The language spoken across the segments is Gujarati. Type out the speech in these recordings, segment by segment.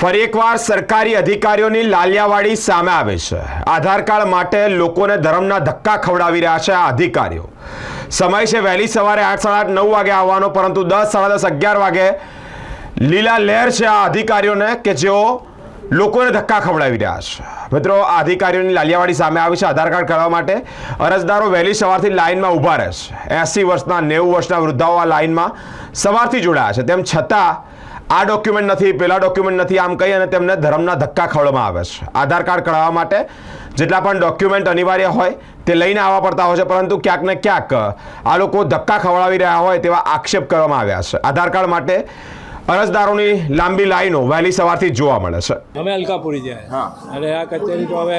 ફરી એકવાર સરકારી અધિકારીઓની લાલિયાવાડી સામે આવે છે. આધાર કાર્ડ માટે લોકોને ધર્મના ધક્કા ખવડાવી રહ્યા છે આ અધિકારીઓ. સમય છે વહેલી સવારે આઠ સાડા આઠ, નવ વાગે આવવાનો, પરંતુ દસ સાડા દસ, અગિયાર વાગે લીલા લહેર છે આ અધિકારીઓને કે જેઓ લોકોને ધક્કા ખવડાવી રહ્યા છે. મિત્રો, આ અધિકારીઓની લાલિયાવાડી સામે આવી છે આધાર કાર્ડ કરવા માટે. અરજદારો વહેલી સવારથી લાઇનમાં ઊભા રહે છે. એંસી વર્ષના, નેવું વર્ષના વૃદ્ધાઓ આ લાઇનમાં સવારથી જોડાયા છે. તેમ છતાં આ ડોક્યુમેન્ટ નથી, પેલા ડોક્યુમેન્ટ નથી, આમ કહી અને તેમને ધર્મના ધક્કા ખવડવામાં આવે છે. આધાર કાર્ડ કઢાવવા માટે જેટલા પણ ડોક્યુમેન્ટ અનિવાર્ય હોય, તે લઈને આવવા પડતા હોય છે, પરંતુ ક્યાંક ને ક્યાંક આ લોકો ધક્કા ખવડાવી રહ્યા હોય તેવા આક્ષેપ કરવામાં આવ્યા છે. આધાર કાર્ડ માટે અરજદારોની લાંબી લાઈનો વહેલી સવારથી જ જોવા મળે છે. અમે અલકાપુરી જાય હા. અને આ કચેરી તો હવે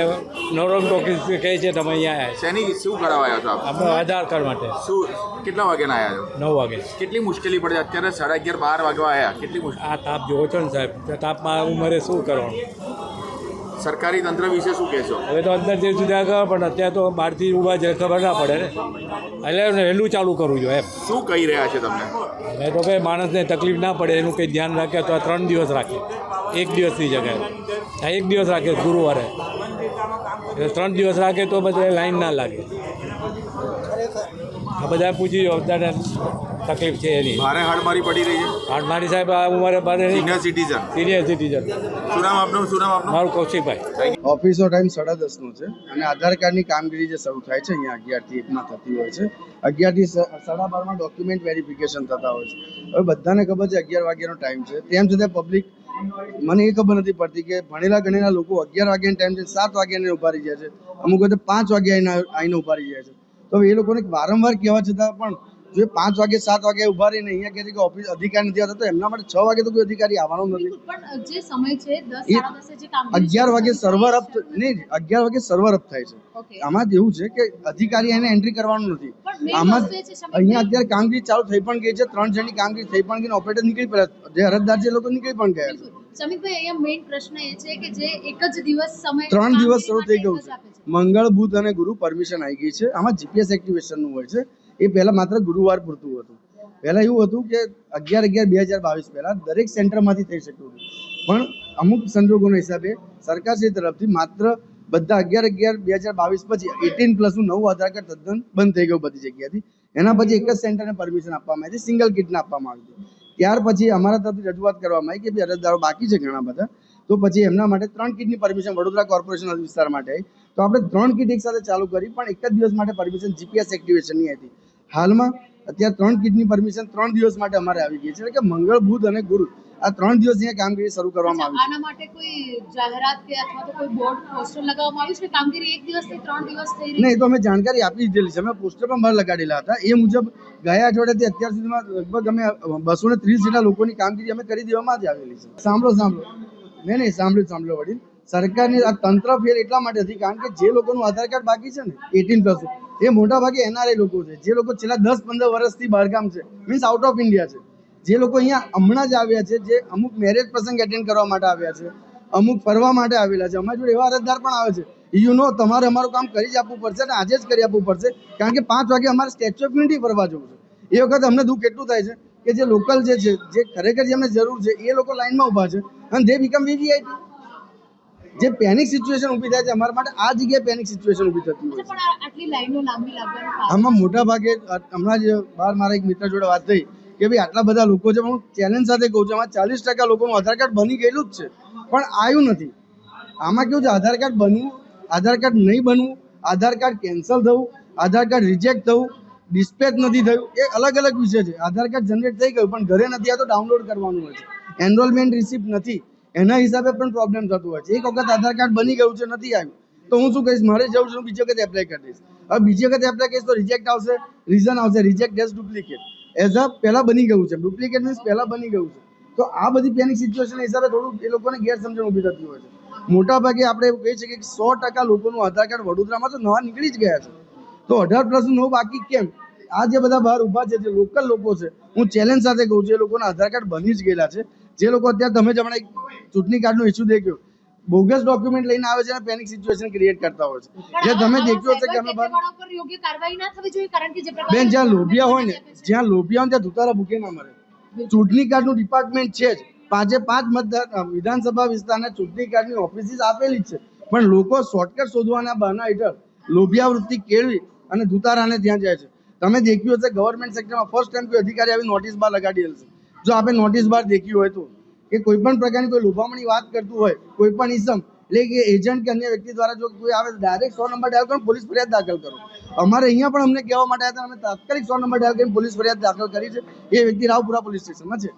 નવરંગ ટોકીઝ કહે છે તમે અહીંયા આવ્યા શેની શું કરાવાયો છો આપણે આધાર કાર્ડ માટે. શું કેટલા વાગ્યાના આવ્યા છો? નવ વાગે. કેટલી મુશ્કેલી પડે? અત્યારે સાડા અગિયાર બાર વાગવા આવ્યા. કેટલી મુશ્કેલી? આ તાપ જોવો છો ને સાહેબ? તાપમાં ઉંમરે શું કરવાનું? સરકારી તંત્ર વિશે શું કહેશો? હવે તો અંદર જે સુધી આગળ પણ અત્યારે તો બહારથી ઊભા જ ખબર ના પડે ને. એટલે વહેલું ચાલુ કરવું જોઈએ એમ. શું કહી રહ્યા છે તમને? મેં તો કંઈ માણસને તકલીફ ના પડે એનું કંઈ ધ્યાન રાખે તો આ ત્રણ દિવસ રાખે. એક દિવસની જગ્યાએ. આ એક દિવસ રાખે ગુરુવારે. એટલે ત્રણ દિવસ રાખે તો બધા લાઈન ના લાગે. આ બધા પૂછી જો બધાને તકલીફ છે એની. મારે હાડમારી પડી રહી છે. હાડમારી સાહેબ આ ઉંમરે બારે સિનિયર સિટીઝન સિનિયર સિટીઝન શું નામ આપનું શું નામ આપનું? મારું કૌશિકભાઈ. ઓફિસનો ટાઈમ સાડા દસનો છે અને આધાર કાર્ડની કામગીરી જે શરૂ થાય છે અહીંયા અગિયારથી એકમાં થતી હોય છે. અગિયારથી સાડા બારમાં ડોક્યુમેન્ટ વેરિફિકેશન થતા હોય છે. હવે બધાને ખબર છે અગિયાર વાગ્યાનો ટાઈમ છે. તેમ છતાં પબ્લિક મને એ ખબર નથી પડતી કે ભણેલા ગણેલા લોકો અગિયાર વાગ્યાનો ટાઈમ છે સાત વાગ્યાને ઊભા રહી જાય છે. અમુક વખતે પાંચ વાગ્યા આવીને ઊભા રહી જાય છે. તો એ લોકોને વારંવાર કહેવા છતાં પણ જો પાંચ વાગે સાત વાગે ઊભા રહીને અહીંયા કહે છે કે ઓફિસ અધિકારી નથી આવતા તો એમના માટે છ વાગે તો કોઈ અધિકારી આવવાનો નથી. જે જે અગિયાર વાગે સર્વર અપ નહીં અગિયાર વાગે સર્વર અપ થાય છે. આમાં આમાં એવું છે કે અધિકારી એને એન્ટ્રી કરવાનું નથી. આમાં અહીંયા અત્યારે કામગીરી ચાલુ થઈ પણ ગઈ છે ત્રણ જણની કામગીરી થઈ પણ ગઈ ઓપરેટર નીકળી પડ્યા. જે અરજદાર છે એ લોકો નીકળી પણ ગયા. છે. સમિતભાઈ અહીંયા મેઇન પ્રશ્ન એ છે કે જે એક જ દિવસ સમય ત્રણ દિવસ શરૂ થઈ ગયું છે. મંગળ બુધ અને ગુરુ પરમિશન આવી ગઈ છે. આમાં જીપીએસ એક્ટિવેશનનું હોય છે. એ પહેલા માત્ર ગુરુવાર પૂરતું હતું. પહેલા એવું હતું કે અગિયાર અગિયાર બે હજાર બાવીસ પહેલા દરેક સેન્ટરમાંથી થઈ શકતું હતું. પણ અમુક સંજોગોના હિસાબે સરકારશ્રી તરફથી માત્ર બધા અગિયાર અગિયાર બે હજાર બાવીસ પછી એટીન પ્લસનું નવું આધાર કાર્ડ તદ્દન બંધ થઈ ગયું બધી જગ્યાથી એના પછી એક જ સેન્ટરને પરમિશન આપવામાં આવી હતી. સિંગલ કિટને આપવામાં આવી હતી. ત્યાર પછી અમારા તરફથી રજૂઆત કરવામાં આવી કે ભાઈ અરજદારો બાકી છે ઘણા બધા, તો પછી એમના માટે ત્રણ કીટની પરમિશન વડોદરા કોર્પોરેશન વિસ્તાર માટે તો આપણે ત્રણ કીટ એક સાથે ચાલુ કરી, પણ એક જ દિવસ માટે પરમિશન જીપીએસ એક્ટિવેશનની હતી. હાલમાં અત્યારે ત્રણ કિટની પરમિશન ત્રણ દિવસ માટે અમારે આવી ગઈ છે, એટલે કે મંગળ, બુધ અને ગુરુ આ ત્રણ દિવસ અહીંયા કામગીરી શરૂ કરવામાં આવી આના માટે કોઈ જાહેરાત કે અથવા તો કોઈ બોર્ડ પોસ્ટર લગાવવામાં આવ્યું છે? કામગીરી એક દિવસથી ત્રણ દિવસ થઈ રહી નહીં તો અમે જાણકારી આપી દીધેલી છે. અમે પોસ્ટર પણ બહાર લગાડેલા હતા. એ મુજબ ગયા અઠવાડિયાથી અત્યાર સુધીમાં લગભગ અમે બસો ને ત્રીસ જેટલા લોકોની કામગીરી અમે કરી દેવામાં જ આવેલી છે. સાંભળો સાંભળો. નહીં નહીં સાંભળ્યું સાંભળ્યો વડીલ. સરકારની આ તંત્ર ફેર એટલા માટે હતી કારણ કે જે લોકોનું આધાર કાર્ડ બાકી છે ને એટીન પ્લસ એ મોટા ભાગે એનઆરઆઈ લોકો છે. જે લોકો છેલ્લા દસ પંદર વર્ષથી બહારગામ છે. મીન્સ આઉટ ઓફ ઇન્ડિયા છે. જે લોકો અહીંયા હમણાં જ આવ્યા છે જે અમુક મેરેજ પ્રસંગ એટેન્ડ કરવા માટે આવ્યા છે અમુક ફરવા માટે આવેલા છે અમારી જોડે એવા અરજદાર પણ આવે છે. યુ નો તમારે અમારું કામ કરી જ આપવું પડશે અને આજે જ કરી આપવું પડશે કારણ કે પાંચ વાગે અમારે સ્ટેચ્યુ ઓફ યુનિટી ફરવા જવું છે. એ વખત અમને દુઃખ એટલું થાય છે કે જે લોકલ જે છે જે ખરેખર જેમને જરૂર છે એ લોકો લાઈનમાં ઊભા છે અને જે બીકમ વીવીઆઈપી જે પેનિક સિચ્યુએશન ઊભી થાય છે અમારા માટે આ જગ્યાએ પેનિક સિચ્યુએશન ઊભી થતી હોય છે. આમાં મોટા ભાગે હમણાં જ બહાર મારા એક મિત્ર જોડે વાત થઈ. કે ભાઈ આટલા બધા લોકો છે હું ચેલેન્જ સાથે કહું છું, આમાં ચાલીસ ટકા લોકોનું આધાર કાર્ડ બની ગયેલું જ છે. પણ આવ્યું નથી. આમાં કેવું છે, આધાર કાર્ડ બનવું, આધાર કાર્ડ નહીં બનવું, આધાર કાર્ડ કેન્સલ થવું, આધાર કાર્ડ રિજેક્ટ થવું ડિસ્પેચ નથી થયું, એ અલગ અલગ વિષય છે. આધાર કાર્ડ જનરેટ થઈ ગયું, પણ ઘરે નથી આવતો ડાઉનલોડ કરવાનું હોય છે. એનરોલમેન્ટ રિસિપ્ટ નથી. એના હિસાબે પણ પ્રોબ્લેમ થતું હોય છે. એક વખત આધાર કાર્ડ બની ગયું છે, નથી આવ્યું, તો હું શું કહીશ? મારે જવું છે, હું બીજી વખત એપ્લાય કરી દઈશ. હવે બીજી વખત એપ્લાય કરીશ તો રિજેક્ટ આવશે રીઝન આવશે રિજેક્ટ ડેસ ડુપ્લિકેટ એઝ અ પહેલા બની ગયું છે. ડુપ્લિકેટ મીન્સ પહેલા બની ગયું છે. તો આ બધી પેનિક સિચ્યુએશન હિસાબે થોડું એ લોકોને ગેરસમજણ ઊભી થતી હોય છે. મોટા ભાગે આપણે એવું કહીએ છીએ કે સો ટકા લોકોનું આધાર કાર્ડ વડોદરામાં તો નવા નીકળી જ ગયા છે. તો અઢાર પ્લસ નવું બાકી કેમ? આ જે બધા બહાર ઊભા છે, જે લોકલ લોકો છે, હું ચેલેન્જ સાથે કહું છું, એ લોકોના આધાર કાર્ડ બની જ ગયેલા છે. જે લોકો અત્યારે તમે જ હમણાં ચૂંટણી કાર્ડનો ઇસ્યુ દેખ્યો બોગસ ડોક્યુમેન્ટ લઈને આવે છે અને પેનિક સિચ્યુએશન ક્રિએટ કરતા હોય છે. જે તમે દેખ્યો છે કે અમે બહાર યોગ્ય કાર્યવાહી ના થવી જોઈએ કારણ કે જે પ્રકારે બેન જ્યાં લોભિયા હોય ને જ્યાં લોભિયા હોય ત્યાં ધુતારા ભૂકે ના મરે. ચૂંટણી કાર્ડનું ડિપાર્ટમેન્ટ છે જ. પાંચે પાંચ મતદાર વિધાનસભા વિસ્તારના ચૂંટણી કાર્ડની ઓફિસીસ આપેલી છે. પણ લોકો શોર્ટકટ શોધવાના બહાના હેઠળ લોભિયા વૃત્તિ કેળવી અને દુતારાને ત્યાં જાય છે. તમે દેખ્યું હશે ગવર્મેન્ટ સેક્ટરમાં ફર્સ્ટ ટાઈમ કોઈ અધિકારી આવી નોટિસ બાર લગાડી હશે જો આપણે નોટિસ બાર દેખ્યું હોય તો. કે કોઈ પણ પ્રકારની કોઈ લોભામણી વાત કરતું હોય, કોઈ પણ ઇસમ એટલે કે એજન્ટ કે અન્ય વ્યક્તિ દ્વારા જો કોઈ આવે ડાયરેક્ટ સો નંબર ડાયલ કરો પોલીસ ફરિયાદ દાખલ કરો. અમારે અહીંયા પણ અમને કહેવા માટે આવ્યા હતા અમે તાત્કાલિક સો નંબર ડાયલ કરીને પોલીસ ફરિયાદ દાખલ કરી છે. એ વ્યક્તિ રાવપુરા પોલીસ સ્ટેશનમાં છે.